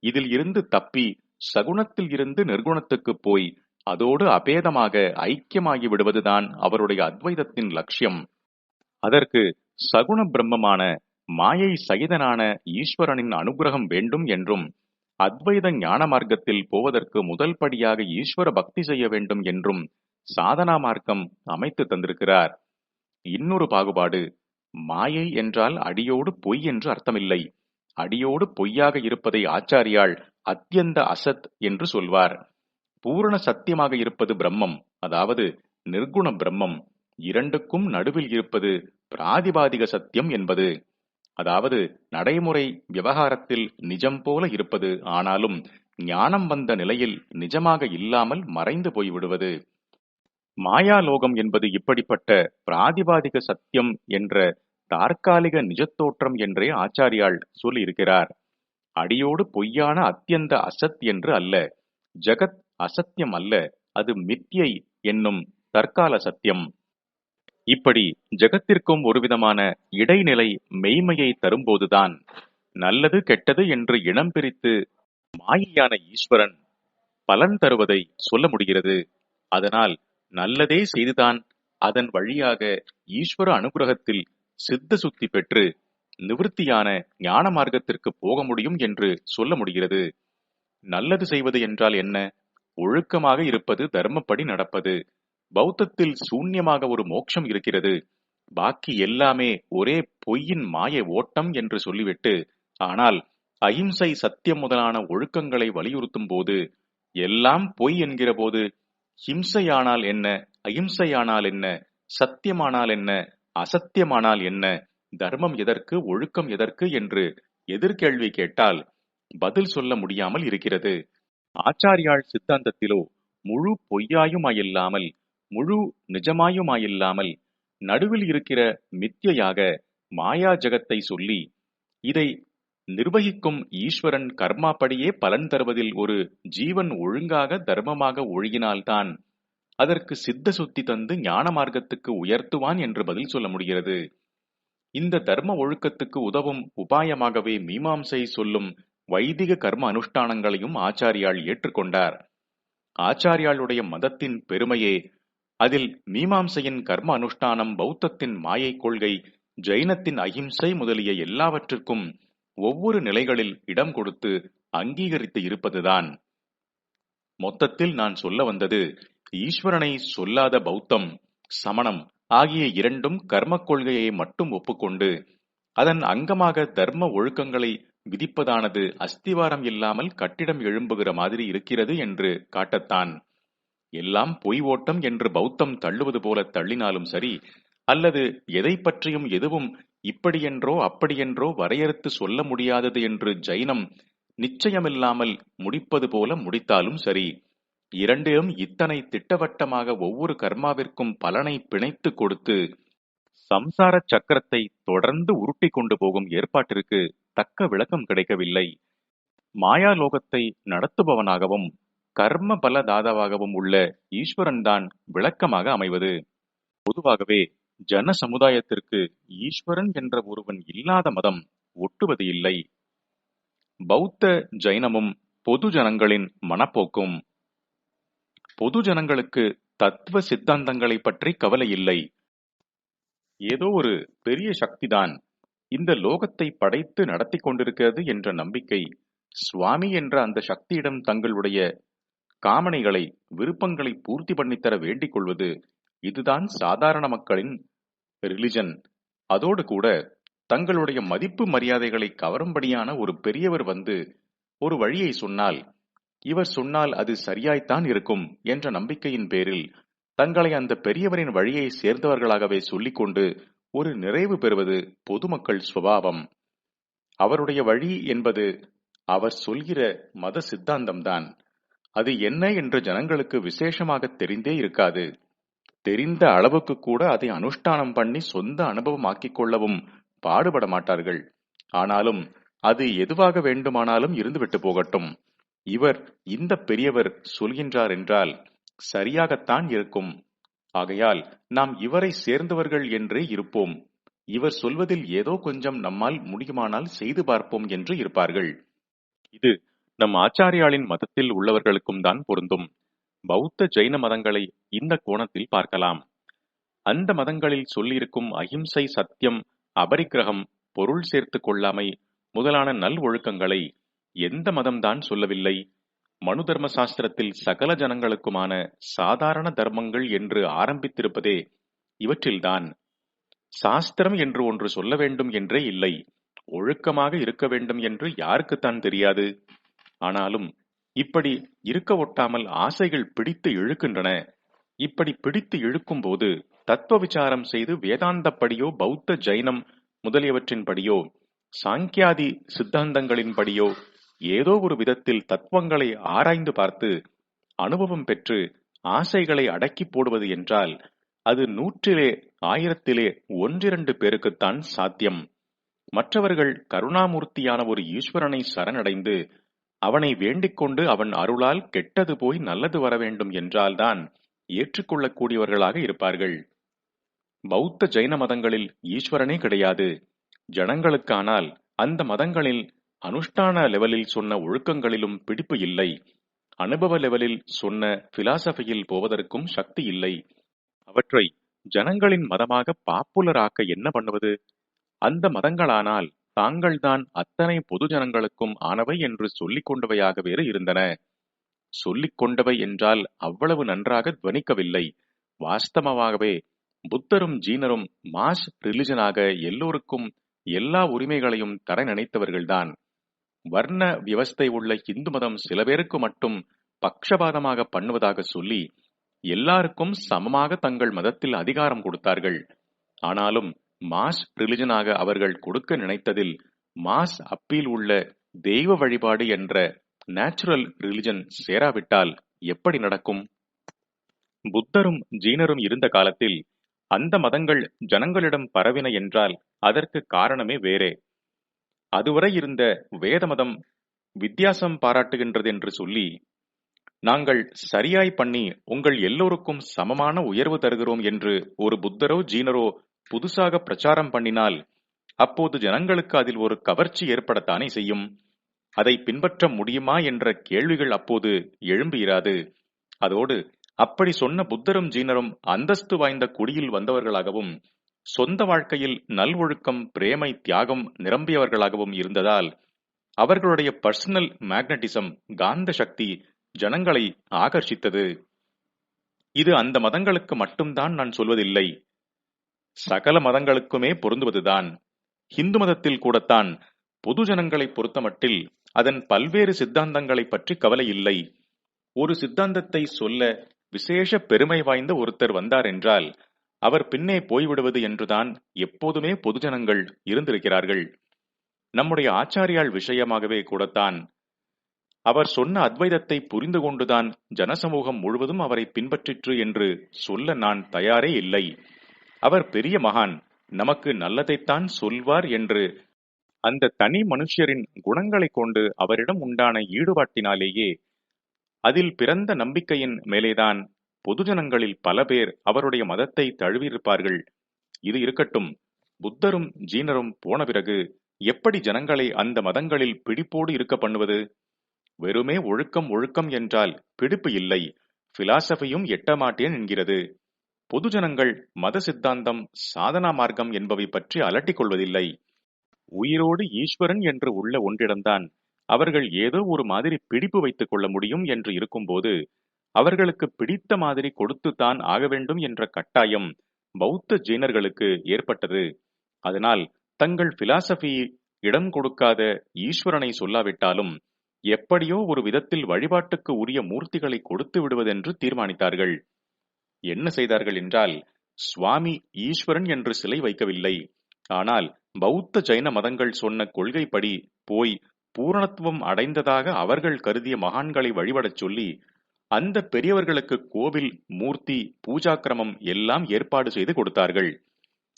இதில் இருந்து தப்பி சகுனத்தில் இருந்து நிர்குணத்துக்கு போய் அதோடு அபேதமாக ஐக்கியமாகி விடுவதுதான் அவருடைய அத்வைதத்தின் லட்சியம். அதற்கு சகுண பிரம்மமான மாயை சகிதனான ஈஸ்வரனின் அனுகிரகம் வேண்டும் என்றும் அத்வைத ஞான மார்க்கத்தில் போவதற்கு முதல் படியாக ஈஸ்வர பக்தி செய்ய வேண்டும் என்றும் சாதனா மார்க்கம் அமைத்து தந்திருக்கிறார். இன்னொரு பாகுபாடு மாயை என்றால் அடியோடு பொய் என்று அர்த்தமில்லை. அடியோடு பொய்யாக இருப்பதை ஆச்சாரியால் அத்தியந்த அசத் என்று சொல்வார். பூரண சத்தியமாக இருப்பது பிரம்மம் அதாவது நிர்குண பிரம்மம். இரண்டுக்கும் நடுவில் இருப்பது பிராதிபாதிக சத்தியம் என்பது. அதாவது நடைமுறை விவகாரத்தில் நிஜம் போல இருப்பது ஆனாலும் ஞானம் வந்த நிலையில் நிஜமாக இல்லாமல் மறைந்து போய்விடுவது மாயாலோகம் என்பது இப்படிப்பட்ட பிராதிபாதிக சத்தியம் என்ற தற்காலிக நிஜத்தோற்றம் என்றே ஆச்சாரியால் சொல்லியிருக்கிறார். அடியோடு பொய்யான அத்தியந்த அசத் என்று அல்ல ஜகத் அசத்தியம் அல்ல அது மித்தியை என்னும் தற்கால சத்தியம். இப்படி ஜகத்திற்கும் ஒருவிதமான இடைநிலை மெய்மையை தரும்போதுதான் நல்லது கெட்டது என்று இனம் பிரித்து மாயையான ஈஸ்வரன் பலன் தருவதை சொல்ல முடிகிறது. அதனால் நல்லதே செய்துதான் அதன் வழியாக ஈஸ்வர அனுகிரகத்தில் சித்த சுத்தி பெற்று நிவிருத்தியான ஞான மார்க்கத்திற்கு போக முடியும் என்று சொல்ல முடிகிறது. நல்லது செய்வது என்றால் என்ன? ஒழுக்கமாக இருப்பது தர்மப்படி நடப்பது. பௌத்தத்தில் சூன்யமாக ஒரு மோட்சம் இருக்கிறது. பாக்கி எல்லாமே ஒரே பொய்யின் மாய ஓட்டம் என்று சொல்லிவிட்டு ஆனால் அஹிம்சை சத்தியம் முதலான ஒழுக்கங்களை வலியுறுத்தும் போது எல்லாம் பொய் என்கிற போது ஹிம்சையானால் என்ன? அஹிம்சையானால் என்ன? சத்தியமானால் என்ன? அசத்தியமானால் என்ன? தர்மம் எதற்கு? ஒழுக்கம் எதற்கு? என்று எதிர்கேள்வி கேட்டால் பதில் சொல்ல முடியாமல் இருக்கிறது. ஆச்சாரியாள் சித்தாந்தத்திலோ முழு பொய்யாயுமாயில்லாமல் முழு நிஜமாயுமாயில்லாமல் நடுவில் இருக்கிற மித்தியாக மாயா ஜகத்தை சொல்லி இதை நிர்வகிக்கும் ஈஸ்வரன் கர்மாப்படியே பலன் தருவதில் ஒரு ஜீவன் ஒழுங்காக தர்மமாக ஒழுகினால்தான் அதற்கு சித்த சுத்தி தந்து ஞான மார்க்கத்துக்கு உயர்த்துவான் என்று பதில் சொல்ல முடிகிறது. இந்த தர்ம ஒழுக்கத்துக்கு உதவும் உபாயமாகவே மீமாம்சை சொல்லும் வைதிக கர்ம அனுஷ்டானங்களையும் ஆச்சாரியால் ஏற்றுக்கொண்டார். ஆச்சாரியாளுடைய மதத்தின் பெருமையே அதில் மீமாம்சையின் கர்ம அனுஷ்டானம் பௌத்தத்தின் மாயை கொள்கை ஜைனத்தின் அகிம்சை முதலிய எல்லாவற்றிற்கும் ஒவ்வொரு நிலைகளில் இடம் கொடுத்து அங்கீகரித்து இருப்பதுதான். மொத்தத்தில் நான் சொல்ல வந்தது ஈஸ்வரனை சொல்லாத பௌத்தம் சமணம் ஆகிய இரண்டும் கர்ம கொள்கையை மட்டும் ஒப்புக்கொண்டு அதன் அங்கமாக தர்ம ஒழுக்கங்களை விதிப்பதானது அஸ்திவாரம் இல்லாமல் கட்டிடம் எழும்புகிற மாதிரி இருக்கிறது என்று காட்டத்தான். எல்லாம் பொய் ஓட்டம் என்று பௌத்தம் தள்ளுவது போல தள்ளினாலும் சரி அல்லது எதை பற்றியும் எதுவும் இப்படியென்றோ அப்படியென்றோ வரையறுத்து சொல்ல முடியாதது என்று ஜைனம் நிச்சயமில்லாமல் முடிப்பது போல முடித்தாலும் சரி இரண்டிலும் இத்தனை திட்டவட்டமாக ஒவ்வொரு கர்மாவிற்கும் பலனை பிணைத்து கொடுத்து சம்சார சக்கரத்தை தொடர்ந்து உருட்டி கொண்டு போகும் ஏற்பாட்டிற்கு தக்க விளக்கம் கிடைக்கவில்லை. மாயாலோகத்தை நடத்துபவனாகவும் கர்ம பல தாதாவாகவும் உள்ள ஈஸ்வரன் தான் விளக்கமாக அமைவது. பொதுவாகவே ஜன சமுதாயத்திற்கு ஈஸ்வரன் என்ற ஒருவன் இல்லாத மதம் ஒட்டுவது இல்லை பௌத்த ஜைனமும் பொது ஜனங்களின் மனப்போக்கும். பொது ஜனங்களுக்கு தத்துவ சித்தாந்தங்களை பற்றி கவலை இல்லை. ஏதோ ஒரு பெரிய சக்திதான் இந்த லோகத்தை படைத்து நடத்தி கொண்டிருக்கிறது என்ற நம்பிக்கை சுவாமி என்ற அந்த சக்தியிடம் தங்களுடைய காமனைகளை விருப்பங்களை பூர்த்தி பண்ணித்தர வேண்டிக் கொள்வது இதுதான் சாதாரண மக்களின் ரிலிஜன் அதோடு கூட தங்களுடைய மதிப்பு மரியாதைகளை கவரும்படியான ஒரு பெரியவர் வந்து ஒரு வழியை சொன்னால் இவர் சொன்னால் அது சரியாய்த்தான் இருக்கும் என்ற நம்பிக்கையின் பேரில் தங்களை அந்த பெரியவரின் வழியை சேர்ந்தவர்களாகவே சொல்லிக்கொண்டு ஒரு நிறைவு பெறுவது பொதுமக்கள் சுபாவம். அவருடைய வழி என்பது அவர் சொல்கிற மத சித்தாந்தம்தான். அது என்ன என்று ஜனங்களுக்கு விசேஷமாக தெரிந்தே இருக்காது. தெரிந்த அளவுக்கு கூட அதை அனுஷ்டானம் பண்ணி சொந்த அனுபவமாக்கிக் கொள்ளவும் பாடுபட மாட்டார்கள் ஆனாலும் அது எதுவாக வேண்டுமானாலும் இருந்துவிட்டு போகட்டும். இவர் இந்த பெரியவர் சொல்கின்றார் என்றால் சரியாகத்தான் இருக்கும். ஆகையால் நாம் இவரை சேர்ந்தவர்கள் என்றே இருப்போம். இவர் சொல்வதில் ஏதோ கொஞ்சம் நம்மால் முடியுமானால் செய்து பார்ப்போம் என்று இருப்பார்கள். இது நம் ஆச்சாரியாளின் மதத்தில் உள்ளவர்களுக்கும் தான் பொருந்தும். பௌத்த ஜெயின மதங்களை இந்த கோணத்தில் பார்க்கலாம். அந்த மதங்களில் சொல்லியிருக்கும் அகிம்சை சத்தியம் அபரிக்கிரகம் பொருள் சேர்த்து கொள்ளாமை முதலான நல் ஒழுக்கங்களை எந்த மதம்தான் சொல்லவில்லை. மனு தர்ம சாஸ்திரத்தில் சகல ஜனங்களுக்குமான சாதாரண தர்மங்கள் என்று ஆரம்பித்திருப்பதே இவற்றில்தான். சாஸ்திரம் என்று ஒன்று சொல்ல வேண்டும் என்றே இல்லை. ஒழுக்கமாக இருக்க வேண்டும் என்று யாருக்குத்தான் தெரியாது. ஆனாலும் இப்படி இருக்க ஒட்டாமல் ஆசைகள் பிடித்து இழுக்கின்றன. இப்படி பிடித்து இழுக்கும் போது தத்துவ விசாரம் செய்து வேதாந்தப்படியோ பௌத்த ஜைனம் முதலியவற்றின்படியோ சாங்கியாதி சித்தாந்தங்களின்படியோ ஏதோ ஒரு விதத்தில் தத்துவங்களை ஆராய்ந்து பார்த்து அனுபவம் பெற்று ஆசைகளை அடக்கி போடுவது என்றால் அது நூற்றிலே ஆயிரத்திலே ஒன்றிரண்டு பேருக்குத்தான் சாத்தியம். மற்றவர்கள் கருணாமூர்த்தியான ஒரு ஈஸ்வரனை சரணடைந்து அவனை வேண்டிக் கொண்டு அவன் அருளால் கெட்டது போய் நல்லது வர வேண்டும் என்றால்தான் ஏற்றுக்கொள்ளக்கூடியவர்களாக இருப்பார்கள். பௌத்த ஜைன மதங்களில் ஈஸ்வரனே கிடையாது. ஜனங்களுக்கானால் அந்த மதங்களில் அனுஷ்டான லெவலில் சொன்ன ஒழுக்கங்களிலும் பிடிப்பு இல்லை. அனுபவ லெவலில் சொன்ன பிலாசபியில் போவதற்கும் சக்தி இல்லை. அவற்றை ஜனங்களின் மதமாக பாப்புலராக்க என்ன பண்ணுவது? அந்த மதங்களானால் தாங்கள்தான் அத்தனை பொது ஜனங்களுக்கும் ஆனவை என்று சொல்லிக் கொண்டவையாக வேறு இருந்தன. சொல்லிக் கொண்டவை என்றால் அவ்வளவு நன்றாக துவனிக்கவில்லை. வாஸ்தவமாகவே புத்தரும் ஜீனரும் மாஸ் ரிலிஜனாக எல்லோருக்கும் எல்லா உரிமைகளையும் தர நினைத்தவர்கள்தான். வர்ண விவஸ்தை உள்ள இந்து மதம் சில பேருக்கு மட்டும் பக்ஷபாதமாக பண்ணுவதாக சொல்லி எல்லாருக்கும் சமமாக தங்கள் மதத்தில் அதிகாரம் கொடுத்தார்கள். ஆனாலும் மாஸ் ரிலிஜனாக அவர்கள் கொடுக்க நினைத்ததில் மாஸ் அப்பீல் உள்ள தெய்வ வழிபாடு என்ற நேச்சுரல் ரிலிஜன் சேராவிட்டால் எப்படி நடக்கும்? புத்தரும் ஜீனரும் இருந்த காலத்தில் அந்த மதங்கள் ஜனங்களிடம் பரவின என்றால் அதற்கு காரணமே வேறே. அதுவரை இருந்த வேதமதம் வித்தியாசம் பாராட்டுகின்றது என்று சொல்லி நாங்கள் சரியாய் பண்ணி உங்கள் எல்லோருக்கும் சமமான உயர்வு தருகிறோம் என்று ஒரு புத்தரோ ஜீனரோ புதுசாக பிரச்சாரம் பண்ணினால் அப்போது ஜனங்களுக்கு அதில் ஒரு கவர்ச்சி ஏற்படத்தானே செய்யும்? அதை பின்பற்ற முடியுமா என்ற கேள்விகள் அப்போது எழும்பியிராது அதோடு அப்படி சொன்ன புத்தரும் ஜீனரும் அந்தஸ்து வாய்ந்த குடியில் வந்தவர்களாகவும் சொந்த வாழ்க்கையில் நல்ஒழுக்கம் பிரேமை தியாகம் நிரம்பியவர்களாகவும் இருந்ததால் அவர்களுடைய பர்சனல் மேக்னட்டிசம் காந்த சக்தி ஜனங்களை ஆகர்ஷித்தது. இது அந்த மதங்களுக்கு மட்டும்தான் நான் சொல்வதில்லை. சகல மதங்களுக்குமே பொருந்துவதுதான். ஹிந்து மதத்தில் கூடத்தான். பொது ஜனங்களை பொறுத்தமட்டில் அதன் பல்வேறு சித்தாந்தங்களை பற்றி கவலை இல்லை. ஒரு சித்தாந்தத்தை சொல்ல விசேஷ பெருமை வாய்ந்த ஒருத்தர் வந்தார் என்றால் அவர் பின்னே போய்விடுவது என்றுதான் எப்போதுமே பொதுஜனங்கள் இருந்திருக்கிறார்கள். நம்முடைய ஆச்சாரியால் விஷயமாகவே கூடத்தான். அவர் சொன்ன அத்வைதத்தை புரிந்து கொண்டுதான் ஜனசமூகம் முழுவதும் அவரை பின்பற்றிற்று என்று சொல்ல நான் தயாரே இல்லை. அவர் பெரிய மகான் நமக்கு நல்லதைத்தான் சொல்வார் என்று அந்த தனி மனுஷரின் குணங்களைக் கொண்டு அவரிடம் உண்டான ஈடுபாட்டினாலேயே அதில் பிறந்த நம்பிக்கையின் மேலேதான் பொதுஜனங்களில் பல பேர் அவருடைய மதத்தை தழுவியிருப்பார்கள். இது இருக்கட்டும் புத்தரும் ஜீனரும் போன பிறகு எப்படி ஜனங்களை அந்த மதங்களில் பிடிப்போடு இருக்க பண்ணுவது? வெறுமே ஒழுக்கம் ஒழுக்கம் என்றால் பிடிப்பு இல்லை பிலாசபியும் எட்டமாட்டேன் என்கிறது. பொதுஜனங்கள் மத சித்தாந்தம் சாதனா மார்க்கம் என்பவை பற்றி அலட்டிக் கொள்வதில்லை. உயிரோடு ஈஸ்வரன் என்று உள்ள ஒன்றிடம்தான் அவர்கள் ஏதோ ஒரு மாதிரி பிடிப்பு வைத்துக் கொள்ள முடியும் என்று இருக்கும்போது அவர்களுக்கு பிடித்த மாதிரி கொடுத்துத்தான் ஆக வேண்டும் என்ற கட்டாயம் பௌத்த ஜெயினர்களுக்கு ஏற்பட்டது. அதனால் தங்கள் பிலாசபி இடம் கொடுக்காத ஈஸ்வரனை சொல்லாவிட்டாலும் எப்படியோ ஒரு விதத்தில் வழிபாட்டுக்கு உரிய மூர்த்திகளை கொடுத்து விடுவதென்று தீர்மானித்தார்கள். என்ன செய்தார்கள் என்றால் சுவாமி ஈஸ்வரன் என்று சிலை வைக்கவில்லை. ஆனால் பௌத்த ஜைன மதங்கள் சொன்ன கொள்கைப்படி போய் பூரணத்துவம் அடைந்ததாக அவர்கள் கருதிய மகான்களை வழிபடச் சொல்லி அந்த பெரியவர்களுக்கு கோவில் மூர்த்தி பூஜாக்கிரமம் எல்லாம் ஏற்பாடு செய்து கொடுத்தார்கள்.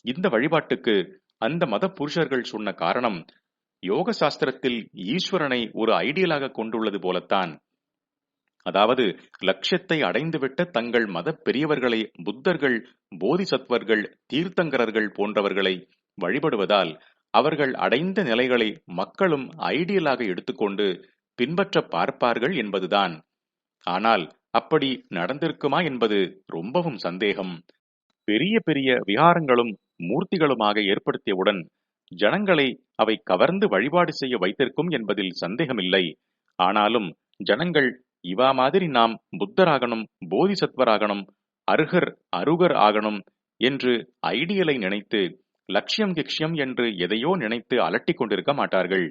இந்த வழிபாட்டுக்கு அந்த மத புருஷர்கள் சொன்ன காரணம் யோக சாஸ்திரத்தில் ஈஸ்வரனை ஒரு ஐடியலாக கொண்டுள்ளது போலத்தான். அதாவது லட்சியத்தை அடைந்துவிட்ட தங்கள் மத பெரியவர்களை புத்தர்கள் போதிசத்வர்கள் தீர்த்தங்கரர்கள் போன்றவர்களை வழிபடுவதால் அவர்கள் அடைந்த நிலைகளை மக்களும் ஐடியலாக எடுத்துக்கொண்டு பின்பற்ற பார்ப்பார்கள் என்பதுதான். ஆனால் அப்படி நடந்திருக்குமா என்பது ரொம்பவும் சந்தேகம். பெரிய பெரிய விகாரங்களும் மூர்த்திகளுமாக ஏற்படுத்தியவுடன் ஜனங்களை அவை கவர்ந்து வழிபாடு செய்ய வைத்திருக்கும் என்பதில் சந்தேகமில்லை. ஆனாலும் ஜனங்கள் இவா மாதிரி நாம் புத்தராகணும் போதிசத்வராகணும் அருகர் அருகர் ஆகணும் என்று ஐடியலை நினைத்து லட்சியம் கிக்ஷியம் என்று எதையோ நினைத்து அலட்டிக் கொண்டிருக்க மாட்டார்கள்.